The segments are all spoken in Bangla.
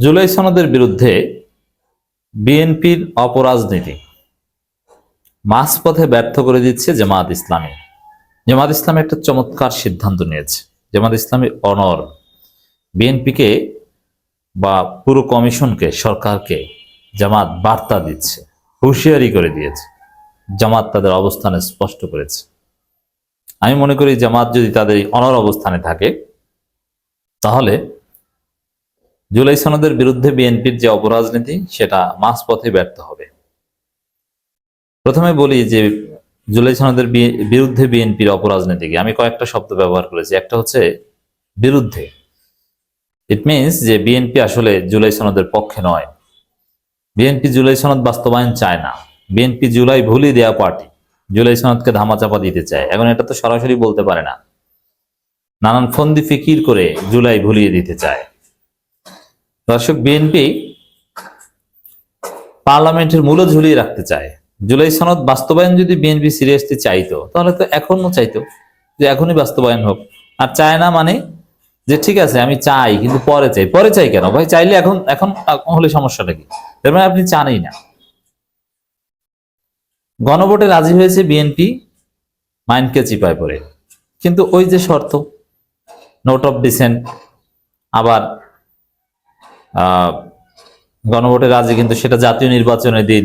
জুলাই সনদের বিরুদ্ধে বিএনপির অপরাজনীতি। মাঝপথে ব্যর্থ করে দিচ্ছে জামাত ইসলামী। জামাত ইসলামী একটা চমৎকার সিদ্ধান্ত নিয়েছে। জামাত ইসলামী অনর। বিএনপিকে বা পুরো কমিশনকে, সরকারকে জামাত বার্তা দিচ্ছে, হুঁশিয়ারি করে দিয়েছে। জামাত তাদের অবস্থানে স্পষ্ট করেছে। আমি মনে করি জামাত যদি তাদের অনর অবস্থানে থাকে, তাহলে জুলাই সনদের বিরুদ্ধে বিএনপির যে অপরাজনীতি, সেটা মাঝপথে ব্যর্থ হবে। প্রথমে বলি যে, জুলাই সনদের বিরুদ্ধে বিএনপির অপরাজনীতি কি? আমি কয়েকটা শব্দ ব্যবহার করেছি। একটা হচ্ছে বিরুদ্ধে। ইট মিনস যে বিএনপি আসলে জুলাই সনদের পক্ষে নয়। বিএনপি জুলাই সনদ বাস্তবায়ন চায় না। বিএনপি জুলাই ভুলিয়ে দেওয়া পার্টি। জুলাই সনদকে ধামাচাপা দিতে চায়। এখন এটা তো সরাসরি বলতে পারে না। নানান ফন্দি ফিকির করে জুলাই ভুলিয়ে দিতে চায়। দর্শক, বিএনপি পার্লামেন্টের মূল ঝুলিয়ে রাখতে চায়। জুলাই সনদ বাস্তবায়ন যদি বিএনপি সিরিয়াসলি চাইতো, তাহলে তো এখনও চাইতো যে এখনই বাস্তবায়ন হোক। আর চায় না মানে যে ঠিক আছে, আমি চাই, কিন্তু পরে চাই। পরে চাই কেন? ভাই, চাইলে এখন এখন হলে সমস্যাটা কি? তার মানে আপনি চানই না। গণভোটে রাজি হয়েছে বিএনপি মাইন্ডকে চিপায় পড়ে। কিন্তু ওই যে শর্ত, নোট অফ ডিসেন্ট, আবার গণভোটে রাজি, কিন্তু সেটা জাতীয় নির্বাচনের দিন।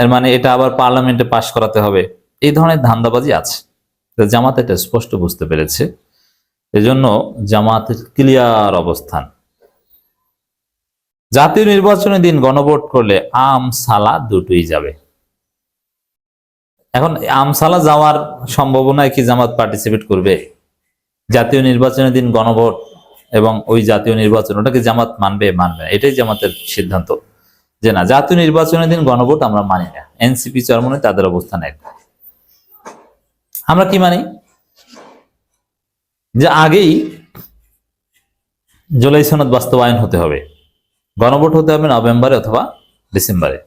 এর মানে এটা আবার পার্লামেন্টে পাশ করাতে হবে। এই ধরনের ধান্দাবাজি আছে। জামাত এটা স্পষ্ট বুঝতে পেরেছে। এজন্য জামাতের ক্লিয়ার অবস্থান। জাতীয় নির্বাচনের দিন গণভোট করলে আম সালা দুটোই যাবে। এখন আমসালা যাওয়ার সম্ভাবনায় কি জামাত পার্টিসিপেট করবে? জাতীয় নির্বাচনের দিন গণভোট এবং ওই জাতীয় নির্বাচন ওটাকে জামাত মানবে মানবে না। এটাই জামাতের সিদ্ধান্ত। যে না, জাতীয় নির্বাচনের দিন গণভোট আমরা মানি না। এনসিপি চরমনে তাদের অবস্থান এক। আমরা কি মানি? যে আগেই জুলাই সনদ বাস্তবায়ন হতে হবে। গণভোট হতে হবে নভেম্বরে অথবা ডিসেম্বরে।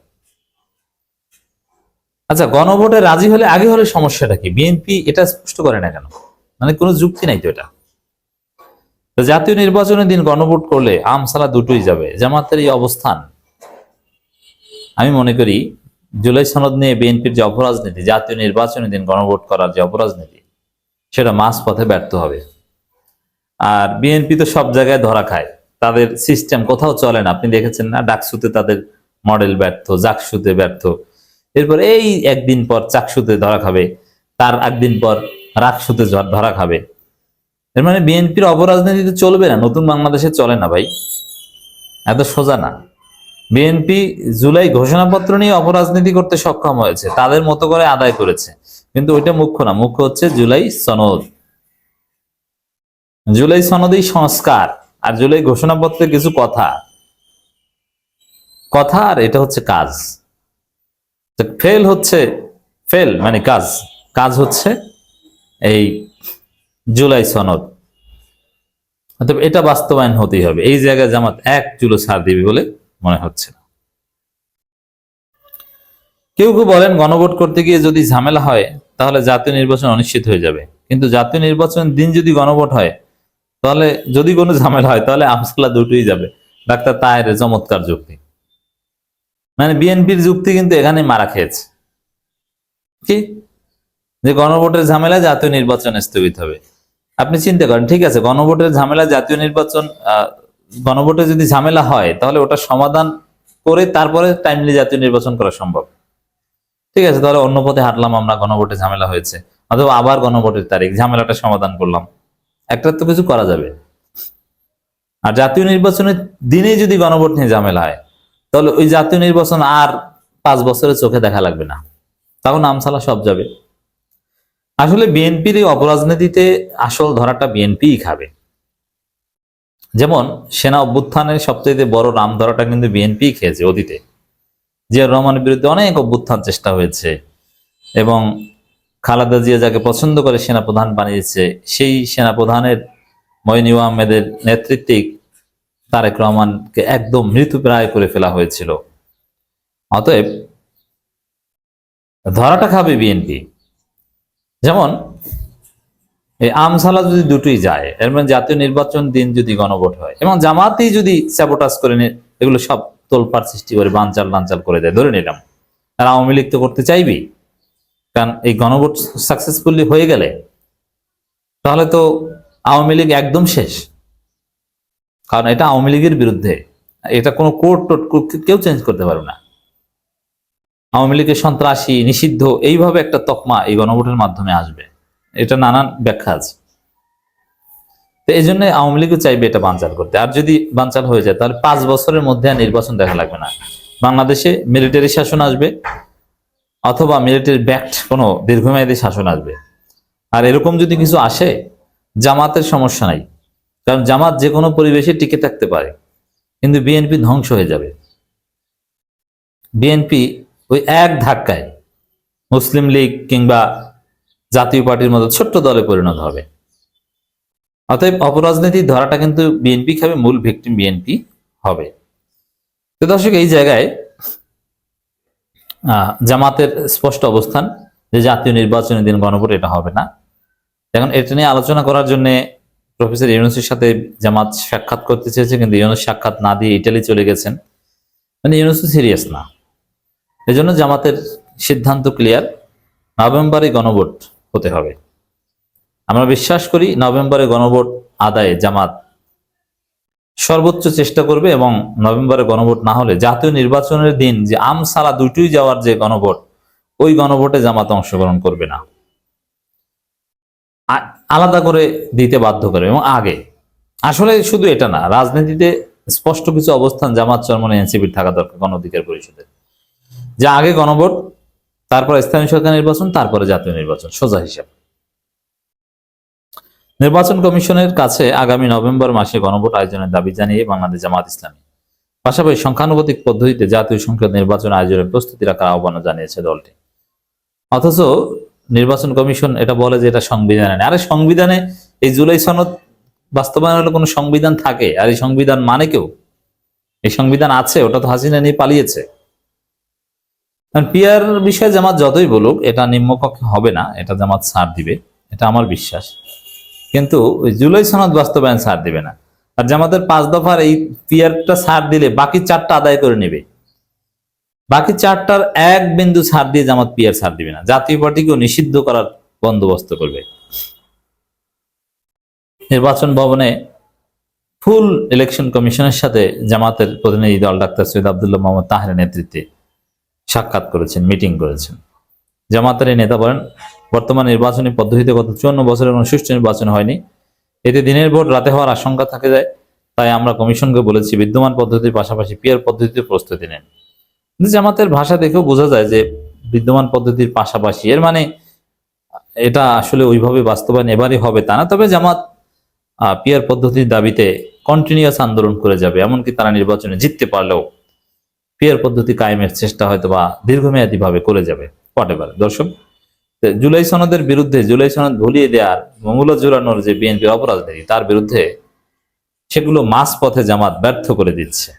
আচ্ছা গণভোটে রাজি হলে আগে হলে সমস্যাটা কি? বিএনপি এটা স্পষ্ট করে না কেন? মানে কোনো যুক্তি নাই তো এটা। জাতীয় নির্বাচনের দিন গণভোট করলে আমসালা দুটোই যাবে। জামাতের এই অবস্থান, আমি মনে করি জুলাই সনদ নিয়ে বিএনপির যে অপরাজনীতি, জাতীয় নির্বাচনের দিন গণভোট করার যে অপরাজনীতি, সেটা মাস পথে ব্যর্থ হবে। আর বিএনপি তো সব জায়গায় ধরা খায়। তাদের সিস্টেম কোথাও চলে না। আপনি দেখেছেন না, ডাকসুতে তাদের মডেল ব্যর্থ, জাকসুতে ব্যর্থ। এরপর এই একদিন পর চাকসুতে ধরা খাবে, তার একদিন পর রাকসুতে ধরা খাবে। এর মানে বিএনপির অপরাজনীতি চলবে না, নতুন বাংলাদেশে চলে না ভাই। এত সোজা না। বিএনপি জুলাই ঘোষণাপত্র নিয়ে অপরাজনীতি করতে সক্ষম হয়েছে, তাদের মতো করে আদায় করেছে। কিন্তু ওইটা মুখ্য না, মুখ্য হচ্ছে জুলাই সনদ। জুলাই সনদেই সংস্কার, আর জুলাই ঘোষণাপত্রে কিছু কথা। কথা আর এটা হচ্ছে কাজ। ফেল হচ্ছে, ফেল মানে কাজ কাজ হচ্ছে এই জুলাই সনদ। অতএব এটা বাস্তবায়ন হতেই হবে। এই জায়গায় জামাত এক চুলো ছাড় দিবে বলে মনে হচ্ছে কেউ কেউ বলেন, গণভোট করতে গিয়ে যদি ঝামেলা হয়, তাহলে জাতীয় নির্বাচন অনিশ্চিত হয়ে যাবে। কিন্তু জাতীয় নির্বাচন দিন যদি গণভোট হয়, তাহলে যদি কোনো ঝামেলা হয়, তাহলে আমসালা দুটোই যাবে। ডাক্তার তাহের চমৎকার যুক্তি। মানে বিএনপির যুক্তি কিন্তু এখানে মারা খেয়েছে। কি? যে গণভোটের ঝামেলা জাতীয় নির্বাচন স্থগিত হবে। আপনি চিন্তা করেন, ঠিক আছে গণভোটের ঝামেলা, জাতীয় নির্বাচন গণভোটে যদি ঝামেলা হয়, তাহলে ওটা সমাধান করে তারপরে টাইমলি জাতীয় নির্বাচন করা সম্ভব। ঠিক আছে, তাহলে অন্য পথে হাঁটলাম আমরা, গণভোটে ঝামেলা হয়েছে। অথবা আবার গণভোটের তারিখ, ঝামেলাটা সমাধান করলাম। একটা তো কিছু করা যাবে। আর জাতীয় নির্বাচনের দিনেই যদি গণভোট নিয়ে ঝামেলা হয়, তাহলে ওই জাতীয় নির্বাচন আর পাঁচ বছরের চোখে দেখা লাগবে না। তখন আমসালা সব যাবে। আসলে বিএনপির এই অপরাজনীতিতে আসল ধরাটা বিএনপিই খাবে। যেমন সেনা অভ্যুত্থানের সবচেয়ে বড় নাম ধরাটা কিন্তু বিএনপি খেয়েছে অতীতে। জিয়াউর রহমানের বিরুদ্ধে অনেক অভ্যুত্থান চেষ্টা হয়েছে এবং খালেদা জিয়া যাকে পছন্দ করে সেনাপ্রধান বানিয়েছে, সেই সেনাপ্রধানের মইনুল আহমেদের নেতৃত্বে তারেক রহমানকে একদম মৃত্যুপ্রায় করে ফেলা হয়েছিল। অতএব ধরাটা খাবে বিএনপি। যেমন, এই আমসালা যদি দুটোই যায়, এর মানে জাতীয় নির্বাচন দিন যদি গণভোট হয়, এবং জামাতেই যদি স্যাবোটাস করে এগুলো সব তোলপাড় সৃষ্টি করে, বানচাল বানচাল করে দেয়, ধরে নিলাম। আর আওয়ামী লীগ তো করতে চাইবি কারণ এই গণভোট সাকসেসফুলি হয়ে গেলে, তাহলে তো আওয়ামী লীগ একদম শেষ। কারণ এটা আওয়ামী লীগের বিরুদ্ধে, এটা কোনো কোর্ট টোট কেউ চেঞ্জ করতে পারবে না। আওয়ামী লীগের সন্ত্রাসী, নিষিদ্ধ, এইভাবে একটা তকমা এই গণভোটের মাধ্যমে আসবে। এটা নানান ব্যাখ্যা আছে। তো এই জন্য আওয়ামী লীগও চাইবে এটা বানচাল করতে। আর যদি বানচাল হয়ে যায়, তাহলে পাঁচ বছরের মধ্যে আর নির্বাচন দেখা লাগবে না। বাংলাদেশে মিলিটারি শাসন আসবে, অথবা মিলিটারি ব্যাক্ট, কোনো দীর্ঘমেয়াদী শাসন আসবে। আর এরকম যদি কিছু আসে, জামাতের সমস্যা নাই। কারণ জামাত যে কোনো পরিবেশে টিকে থাকতে পারে। কিন্তু বিএনপি ধ্বংস হয়ে যাবে। বিএনপি ওই এক ধাক্কায় মুসলিম লীগ কিংবা জাতীয় পার্টির মতো ছোট্ট দলে পরিণত হবে। অতএব অপরাজনীতির ধরাটা কিন্তু বিএনপি খাবে, মূল ভিকটিম বিএনপি হবে। তো দর্শক, এই জায়গায় জামাতের স্পষ্ট অবস্থান যে জাতীয় নির্বাচনের দিন গণভোট এটা হবে না। এখন এটা নিয়ে আলোচনা করার জন্য প্রফেসর ইউনুসের সাথে জামাত সাক্ষাৎ করতে চেয়েছে, কিন্তু ইউনুস সাক্ষাৎ না দিয়ে ইটালি চলে গেছেন। মানে ইউনুস সিরিয়াস না। এজন্য জামাতের সিদ্ধান্ত ক্লিয়ার নভেম্বরে গণভোট হতে হবে। আমরা বিশ্বাস করি নভেম্বরে গণভোট আদায়ে জামাত সর্বোচ্চ চেষ্টা করবে এবং নভেম্বরে গণভোট না হলে জাতীয় নির্বাচনের দিন যে আমসালা দুটোই যাওয়ার যে গণভোট, ওই গণভোটে জামাত অংশগ্রহণ করবে না। আলাদা করে দিতে বাধ্য করে এবং আগে। আসলে শুধু এটা না, রাজনীতিতে স্পষ্ট কিছু অবস্থান জামাত চরমনে এনসিপির থাকা দরকার গণ অধিকার পরিষদের। যে আগে গণভোট, তারপর স্থানীয় সরকার নির্বাচন, তারপরে জাতীয় নির্বাচন, সোজা হিসাব। নির্বাচন কমিশনের কাছে আগামী নভেম্বর মাসে গণভোট আয়োজনের দাবি জানিয়ে বাংলাদেশ জামাত ইসলামী। পাশাপাশি সংখ্যানুপাতিক পদ্ধতিতে জাতীয় সংসদ নির্বাচন আয়োজনের প্রস্তুতি রাখার আহ্বানও জানিয়েছে দলটি। অথচ নির্বাচন কমিশন এটা বলে যে এটা সংবিধানে নেই। আরে সংবিধানে এই জুলাই সনদ বাস্তবায়ন হলে কোনো সংবিধান থাকে? আর এই সংবিধান মানে কেউ? এই সংবিধান আছে, ওটা তো হাসিনা নিয়ে পালিয়েছে। পিয়ার বিষয়ে জামাত যতই বলুক, এটা নিম্নকক্ষে হবে না, এটা জামাত ছাড় দিবে, এটা আমার বিশ্বাস। কিন্তু ওই জুলাই সনদ বাস্তবায়ন ছাড় দিবে না। আর জামাতের পাঁচ দফার এই পিয়ারটা ছাড় দিলে বাকি চারটা আদায় করে নেবে। বাকি চারটার এক বিন্দু ছাড় দিয়ে জামাত পিয়ার ছাড় দিবে না। জাতীয় পার্টিকেও নিষিদ্ধ করার বন্দোবস্ত করবে। নির্বাচন ভবনে ফুল ইলেকশন কমিশনের সাথে জামাতের প্রতিনিধি দল ডাক্তার সৈয়দ আবদুল্লাহ মোহাম্মদ তাহের নেতৃত্বে সাক্ষাৎ করেছেন, মিটিং করেছেন। জামাতের এই নেতা বলেন, বর্তমান নির্বাচনী পদ্ধতিতে গত চুয়ান্ন বছরের কোনো সুষ্ঠু নির্বাচন হয়নি। এতে দিনের ভোট রাতে হওয়ার আশঙ্কা থাকে যায়, তাই আমরা কমিশনকে বলেছি বিদ্যমান পদ্ধতির পাশাপাশি পিয়ার পদ্ধতিতে প্রস্তুতি নেন। কিন্তু জামাতের ভাষা দেখেও বোঝা যায় যে বিদ্যমান পদ্ধতির পাশাপাশি, এর মানে এটা আসলে ওইভাবে বাস্তবায়ন এবারই হবে তা না, তবে জামাত পিয়ার পদ্ধতির দাবিতে কন্টিনিউয়াস আন্দোলন করে যাবে, এমনকি তারা নির্বাচনে জিততে পারলেও। পিয়ার পদ্ধতি কায়েমের চেষ্টা হয়তো বা দীর্ঘমেয়াদী ভাবে করে যাবে। পটেবার দর্শক জুলাই সনদের বিরুদ্ধে, জুলাই সনদ ভুলিয়ে দেওয়ার মমুলা জুলানোর যে বিএনপির অপরাধী তার বিরুদ্ধে সেগুলো মাস পথে জামাত ব্যর্থ করে দিচ্ছে।